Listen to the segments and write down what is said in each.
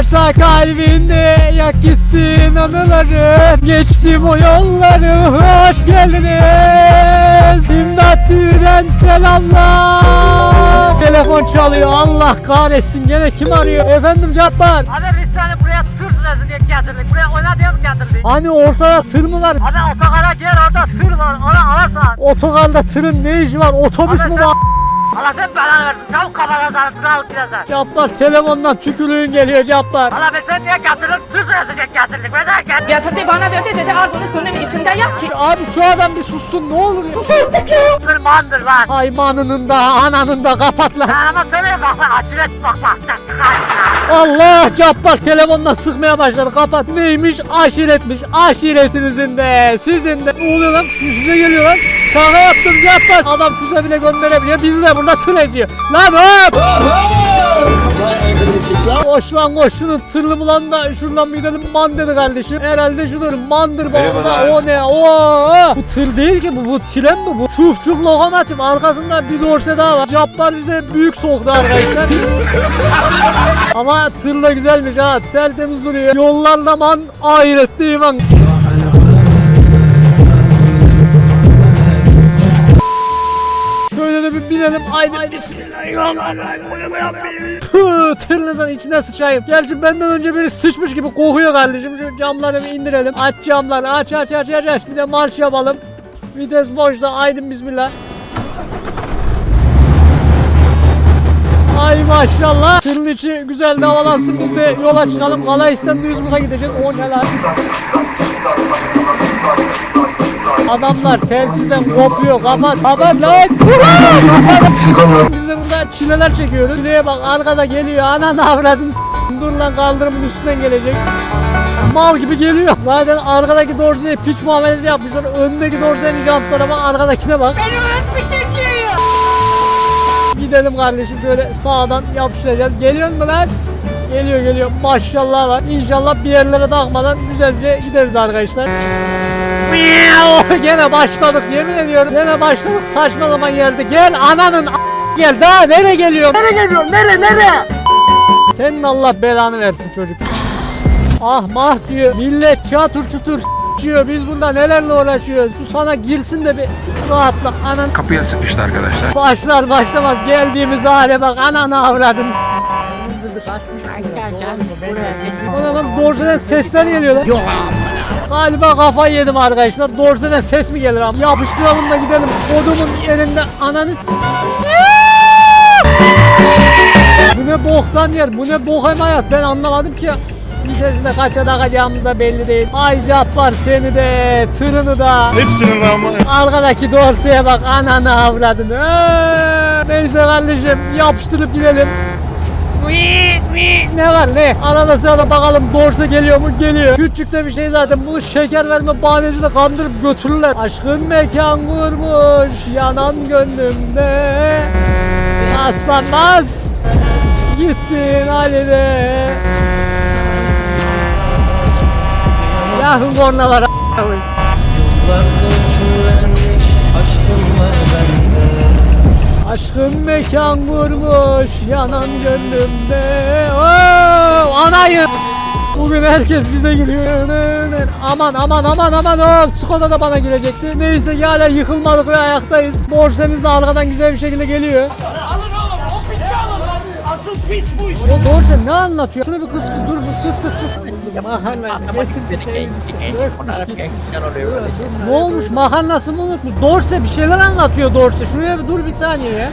varsa kalbinde yak gitsin anılarım Geçtim o yolları hoş geldiniz. İmdat Türen selamlar. Telefon çalıyor Allah kahretsin. Gene kim arıyor? Efendim Cabbar? Abi biz seni buraya tır süresi diye getirdik. Buraya oyna diye mi getirdik? Hani ortada tır mı var? Abi otogara gel orada tır var. Ona alırsan. Otogarda tırın ne işi var? Otobüs Abi mü var Allah sen belanı versin. Çabuk kafana sarıntını alıp gidersen. Cabbar telefondan tükürüğün geliyor Cabbar Allah biz sen niye? Tır süresi diye getirdik. Neden getirdik? Getirdi bana verdi dedi al bunu suyun içinde yap ki. Abi şu adam bir sussun ne olur ya Tır mandır lan. Haymanının da ananın da kapat lan Sen ama söyle bak bak aşiret bak bak. Çık çıkar. Allah Cabbar telefonla sıkmaya başladı kapat. Neymiş aşiretmiş aşiretinizin de sizin de. Ne oluyor lan füze geliyor lan. Şaka yaptım Cabbar. Adam füze bile gönderebiliyor bizi de burada tır eziyor. Lan hop. Koş lan koş şunu tırlı bulan da şuradan bir gidelim mandır kardeşim. Herhalde şudur mandır babada o ne o Bu tır değil ki bu bu tren mi bu? Çuf çuf lokomotif arkasında bir dorse daha var. Cabbar bize büyük soktu arkadaşlar. Ama tır da güzelmiş ha. Tertemiz duruyor. Yollarla man ahiretli iman. Binelim. Haydi bismillahirrahmanirrahim. Puh, Tırnızın içine sıçayım. Gerçi benden önce biri sıçmış gibi kokuyor kardeşim. Şu camları bir indirelim. Aç camları. Aç aç aç aç aç. Bir de marş yapalım. Vites boşta. Haydi bismillah. Ay maşallah. Tırın içi güzel de havalansın. Biz de yola çıkalım. Kalahistan Duisburg'a gideceğiz. O ne lan? Adamlar telsizden kopuyor. Kapat. Kapat lan. Biz de burada çileler çekiyoruz. Çileye bak arkada geliyor. Ananı avradın. s- Dur lan kaldırımın üstünden gelecek. Mal gibi geliyor. Zaten arkadaki dorseye piç muamelesi yapmışlar. Öndeki dorsenin jantlara bak. Arkadakine bak. Gidelim kardeşim şöyle sağdan yapıştıracağız. Geliyor mu lan? Geliyor geliyor. Maşallah var. İnşallah bir yerlere takmadan güzelce gideriz arkadaşlar. Gene başladık yemin ediyorum. Gene başladık saçma zaman yerde. Gel ananın gel daha nereye geliyorsun? Nereye geliyorsun? Nereye nereye? Senin Allah belanı versin çocuk. Ah mah diyor. Millet çatır çutur s***yiyor. Biz burada nelerle uğraşıyoruz. Şu sana girsin de bir rahatla. Anan Kapıya sıkıştı arkadaşlar. başlar başlamaz geldiğimiz hale bak. Ananı avradın. Ona lan Dorse'den sesler geliyor lan. Yok Galiba kafayı yedim arkadaşlar. Dorse'den ses mi gelir ama? Yapıştıralım da gidelim. Odumun yerinde ananı s- Bu ne boktan yer, bu ne bohem hayat ben anlamadım ki. Vitesinde kaça takacağımız da belli değil. Ay Cabbar seni de, tırını da. Hepsinin rağmen Arkadaki dorseye bak ananı avradın. Ee, Neyse kardeşim yapıştırıp gidelim. Ne var ne? Arada sırada bakalım dorse geliyor mu? Geliyor. Küçük de bir şey zaten. Bunu şeker verme bahanesiyle kandırıp götürürler. Aşkın mekan kurmuş yanan gönlümde. Aslanmaz. Gittin Ali'de. Yakın kornalara koyayım. Aşkın mekan kurmuş yanan gönlümde. Oo, Anayı! Bugün herkes bize gülüyor. Aman aman aman aman of Skoda da bana girecekti. Neyse ki hala yıkılmadık ve ayaktayız. Dorsemiz de arkadan güzel bir şekilde geliyor. O Dorse ne anlatıyor? Şunu bir kıs dur bir kıs kıs kıs Gitmiş. Ne olmuş makarnası mı unutmuş? Dorse bir şeyler anlatıyor Dorse. Şuraya bir dur bir saniye ya.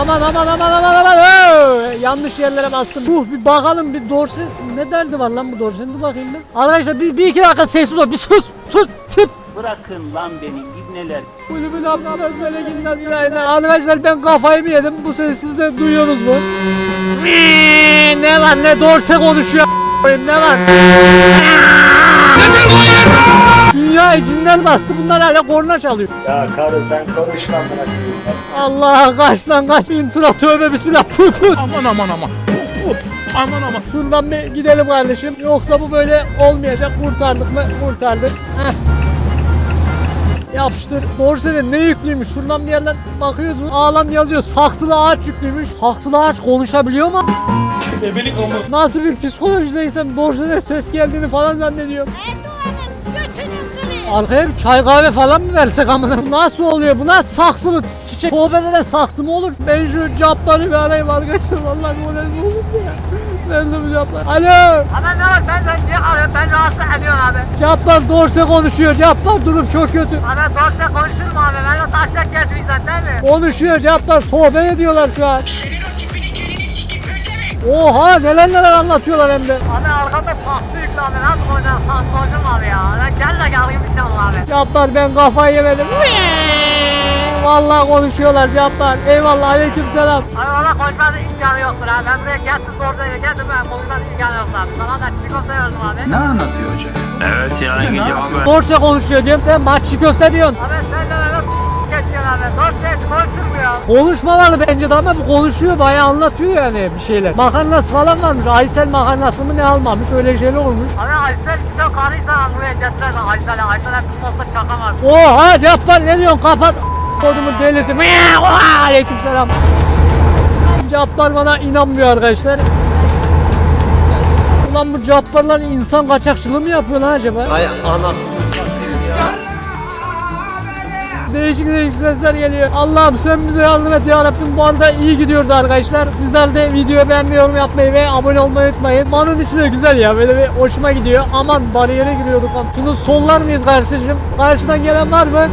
Aman aman aman aman aman. Yanlış yerlere bastım. Uh bir bakalım bir Dorse. Ne derdi var lan bu Dorse'nin? Dur bakayım bir. Arkadaşlar bir, bir iki dakika sessiz ol. Bir sus. Sus. Tip. Bırakın lan beni ibneler. Kulübün abdaz böyle ginnaz ilayna. Arkadaşlar ben kafayı mı yedim? Bu sesi siz de duyuyorsunuz mu? Ne var ne Dorse konuşuyor. A**ayım, Ne var? Dünya içinden bastı. Bunlar hala korna çalıyor. Ya karı sen konuşma bırak. Allah kaç lan kaç. İntra tövbe bismillah. Puh puh. Aman aman aman. Aman aman. Şuradan bir gidelim kardeşim. Yoksa bu böyle olmayacak. Kurtardık mı? Kurtardık. Heh. Yapıştır. Dorsede ne yüklüymüş? Şuradan bir yerden bakıyoruz mu? Ağlan yazıyor. Saksılı ağaç yüklüymüş. Saksılı ağaç konuşabiliyor mu? Ebelik ama. Nasıl bir psikolojideysem Dorsede ses geldiğini falan zannediyorum. Arkaya bir çay kahve falan mı versek amına? Bu Nasıl oluyor? Bu nasıl saksılı çiçek? Sohbete de saksı mı olur? Ben şu capları bir arayayım arkadaşlar. Vallahi moralim bozuldu ya. Bu caplar? Alo! Abi ne var ben de niye arıyorum ben rahatsız ediyorum abi. Caplar Dorse konuşuyor. Caplar durum çok kötü. Abi doğrusu konuşurum abi ben de taşak gezmeyiz zaten değil mi? Konuşuyor Caplar. Sohbet ediyorlar şu an. Oha neler neler anlatıyorlar hem de. Abi arkamda saksı yüklü abi nasıl koyacaksın saksı abi ya. Gel de gel bir tane abi. Caplar ben kafayı yemedim. Vallahi konuşuyorlar Caplar. Eyvallah aleykümselam. Abi valla konuşmanın imkanı yoktur abi. Ben buraya geldim doğrusu geldim ben konuşmanın imkanı yoktur abi. Sana da çikolata verdim abi. Ne anlatıyor hoca? Evet Sinan'ın cevabı. Dorse konuşuyor diyorum sen maççı köfte diyorsun. Abi senle öyle geçiyor abi. Doğrusu hiç konuşulmuyor. Konuşmamalı bence de ama bu konuşuyor bayağı anlatıyor yani bir şeyler. Makarnası falan varmış. Aysel makarnası mı ne almamış öyle şeyler olmuş. Abi Aysel güzel karıysa buraya getirersen Aysel'e. Aysel'e tutmazsa çakamaz. Oha Cabbar ne diyorsun kapat kodumun delisi. Miyav! Oha! Aleykümselam. Cabbar bana inanmıyor arkadaşlar. Ulan bu Cabbarlar insan kaçakçılığı mı yapıyor lan acaba? Ay anasını satayım ya. Değişik değişik sesler geliyor. Allah'ım sen bize yardım et ya Rabbim. Bu arada iyi gidiyoruz arkadaşlar. Sizler de videoyu beğenmeyi, yorum yapmayı ve abone olmayı unutmayın. Manın içi de güzel ya. Böyle bir hoşuma gidiyor. Aman bariyere giriyorduk. Şunu sollar mıyız kardeşim? Karşıdan gelen var mı?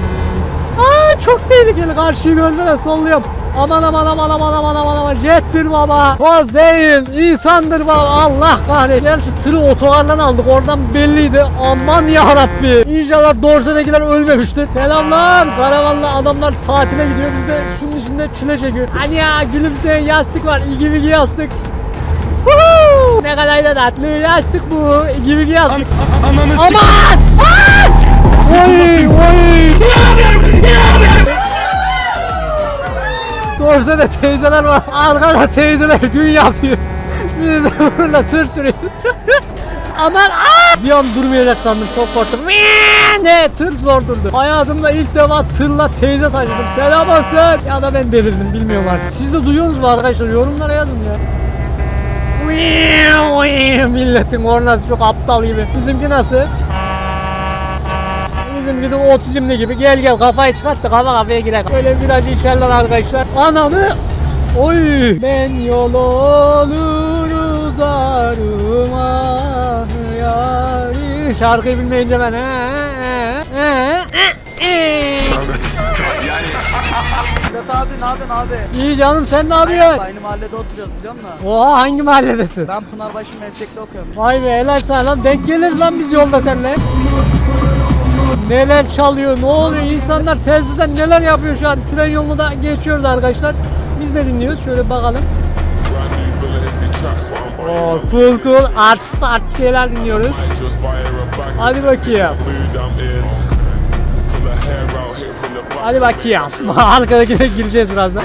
Aa çok tehlikeli. Karşıyı görmeden solluyorum. Aman aman aman aman aman aman aman jettir baba. Toz değil insandır baba Allah kahretsin. Gerçi tırı otogardan aldık oradan belliydi. Aman ya Rabbi. İnşallah Dorse'dekiler ölmemiştir. Selamlar. Karavanlı adamlar tatile gidiyor. Biz de şunun içinde çile çekiyor. Hani ya gülümseyen yastık var. İlgi bilgi yastık. Ne kadar da tatlı yastık bu. İlgi bilgi yastık. Ananı s***. Aman! Aman! Oy oy! Dorse de teyzeler var. Arkada teyzeler gün yapıyor. Biz de burada tır sürüyor. Aman aa! Bir an durmayacak sandım çok korktum. Ne tır zor durdu. Hayatımda ilk defa tırla teyze taşıdım. Selam olsun. Ya da ben delirdim bilmiyorum artık. Siz de duyuyorsunuz mu arkadaşlar? Yorumlara yazın ya. Milletin kornası çok aptal gibi. Bizimki nasıl? Bizimki de otizmli gibi. Gel gel kafayı çıkart da kafa kafaya girer. Böyle virajı içerler arkadaşlar. Ananı Oy ben yol olur uzarım ah yari Şarkıyı bilmeyince ben he, he, he, he, he. Sedat abi ne yapıyorsun abi? İyi canım sen ne yapıyorsun? Aynı mahallede oturuyoruz biliyor musun? Oha hangi mahalledesin? Ben Pınarbaşı Meslek'te okuyorum. Vay be helal sana lan denk geliriz lan biz yolda seninle. Neler çalıyor ne oluyor insanlar telsizden neler yapıyor şu an tren yolunu da geçiyoruz arkadaşlar. Biz de dinliyoruz şöyle bakalım. Oo, cool cool artist artist şeyler dinliyoruz. Hadi bakayım. Hadi bakayım. Arkadakine gireceğiz birazdan.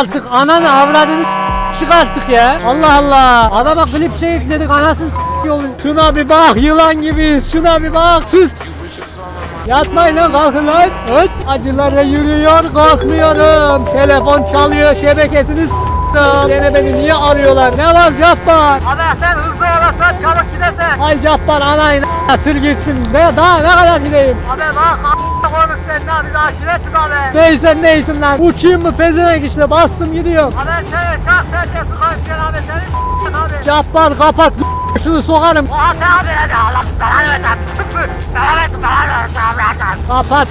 Artık ananı avradını çık artık ya. Allah Allah. Adama klip şey ekledik anasını yolun. Şuna bir bak yılan gibiyiz. Şuna bir bak. Tıs. Yatmayın lan kalkın lan. Evet. Acılara yürüyor kalkmıyorum. Telefon çalıyor şebekesini Gene beni niye arıyorlar? Ne var Cappar? Abi sen hızlı olasın çabuk gidesin. Ay Cappar anayın tır girsin. Ne, daha ne kadar gideyim? Abi bak a**a konuş sen daha biz aşiretiz abi. Neysen neysin lan. Uçayım mı pezevenk işte bastım gidiyorum. Abi seni çok serkesi konuşuyor abi seni s**tin abi. Cappar kapat şunu sokarım. Oha sen abi hadi Allah versin belanı versin versin. Kapat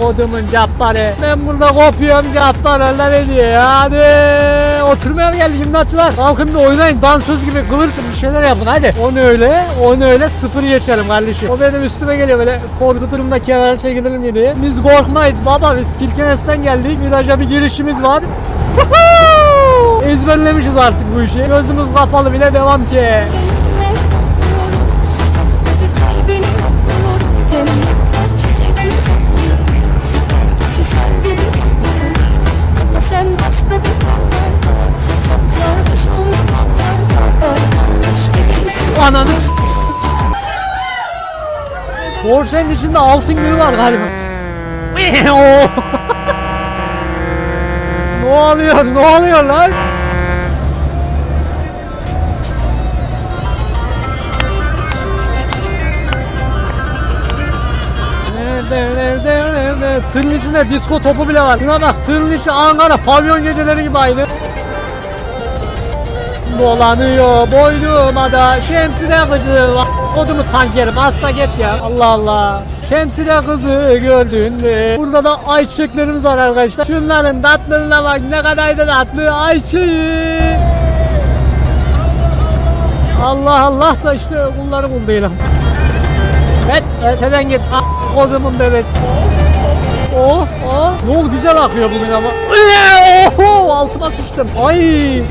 kodumun Cabbar'ı. Ben burada kopuyorum Cabbar öyle diyor. Hadi oturmaya mı geldik imdatçılar? Kalkın bir oynayın dansöz gibi kıvırtın bir şeyler yapın hadi. Onu öyle onu öyle sıfır geçelim kardeşim. O benim üstüme geliyor böyle korkuturum da kenara çekilirim diye. Biz korkmayız baba biz Kirkenes'ten geldik. Viraja bir girişimiz var. Ezberlemişiz artık bu işi. Gözümüz kapalı bile devam ki. Dorsen'in içinde altın gülü var galiba. ne oluyor? Ne oluyor lan? Tırın içinde disko topu bile var. Şuna bak tırın içi Ankara pavyon geceleri gibi aynı. Dolanıyor boynuma da. Şemside kızı Kodumu tankerim hasta git ya. Allah Allah. Şemside kızı gördün mü? Burada da ayçiçeklerimiz var arkadaşlar. Şunların tatlılığına bak ne kadar da tatlı. Ayçiçeği Allah Allah da işte bunları bulduyla Evet öteden git. Kodumun bebesi Oh oh. Yol güzel akıyor bugün ama. Oho altıma sıçtım. Ay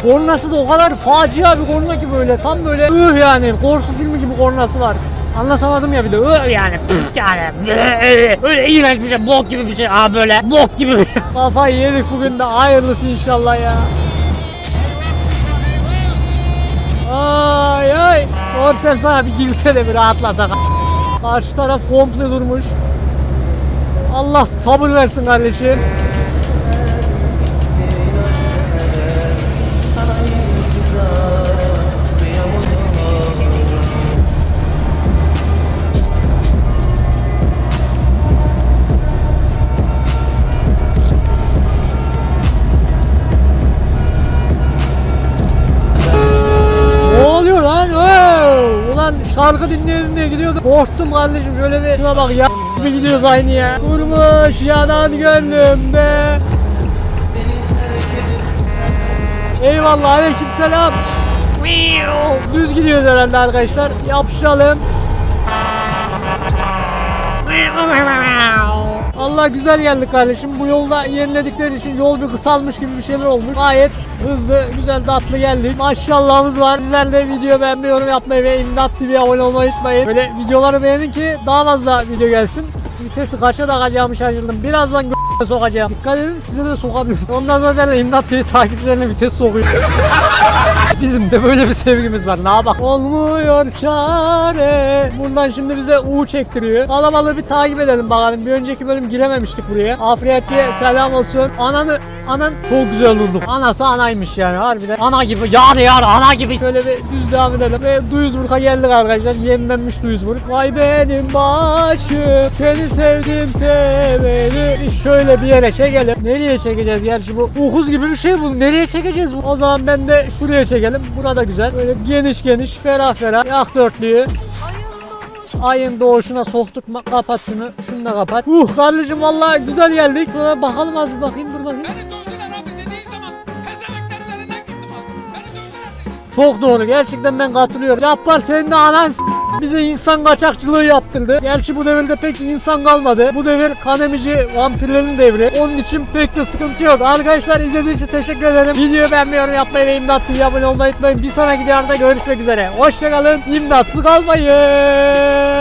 kornası da o kadar facia bir korna ki böyle. Tam böyle ıh yani korku filmi gibi kornası var. Anlatamadım ya bir de ıh yani püf yani öyle iğrenç bir şey bok gibi bir şey. Ha böyle bok gibi. Bir şey. Kafayı yedik bugün de hayırlısı inşallah ya. Ay ay. Görsem sana bir girse de bir rahatlasak. Karşı taraf komple durmuş Allah sabır versin kardeşim. Şarkı dinleye dinleye gidiyordum. Korktum kardeşim şöyle bir şuna bak ya. Bir gidiyoruz aynı ya. Durmuş yanan gönlümde. Eyvallah aleyküm selam. Düz gidiyoruz herhalde arkadaşlar. Yapışalım. Allah güzel geldik kardeşim. Bu yolda yeniledikleri için yol bir kısalmış gibi bir şeyler olmuş. Gayet hızlı, güzel, tatlı geldik. Maşallahımız var. Sizler de video beğenmeyi, yorum yapmayı ve İmdat TV'ye abone olmayı unutmayın. Böyle videoları beğenin ki daha fazla video gelsin. Vitesi kaça takacağımı şaşırdım. Birazdan gö- sokacağım. Dikkat edin size de sokabilirim. Ondan sonra derler İmdat TV takipçilerine vites sokuyor. Bizim de böyle bir sevgimiz var. Ne bak. Olmuyor çare. Bundan şimdi bize U çektiriyor. Kalabalığı bir takip edelim bakalım. Bir önceki bölüm girememiştik buraya. Afriyatçıya selam olsun. Ananı Anan çok güzel durduk. Anası anaymış yani harbiden. Ana gibi yar yar ana gibi. Şöyle bir düz devam edelim. Ve Duisburg'a geldik arkadaşlar. Yenilenmiş Duisburg. Vay benim başım. Seni sevdim seveli. Şöyle bir yere çekelim. Nereye çekeceğiz gerçi bu? Ukuz gibi bir şey bu. Nereye çekeceğiz bu? O zaman ben de şuraya çekelim. Burada güzel. Böyle geniş geniş ferah ferah. Yak dörtlüğü. Ayın doğuşuna soktuk. Kapat şunu. Şunu da kapat. Uh kardeşim vallahi güzel geldik. Şuna bakalım az bakayım. Dur bakayım. Çok doğru. Gerçekten ben katılıyorum. Yapar senin de anan bize insan kaçakçılığı yaptırdı. Gerçi bu devirde pek insan kalmadı. Bu devir kan emici vampirlerin devri. Onun için pek de sıkıntı yok. Arkadaşlar izlediğiniz için teşekkür ederim. Videoyu beğenmeyi, yapmayı ve İmdat TV'ye abone olmayı unutmayın. Bir sonraki videoda görüşmek üzere. Hoşçakalın. İmdatsız kalmayın.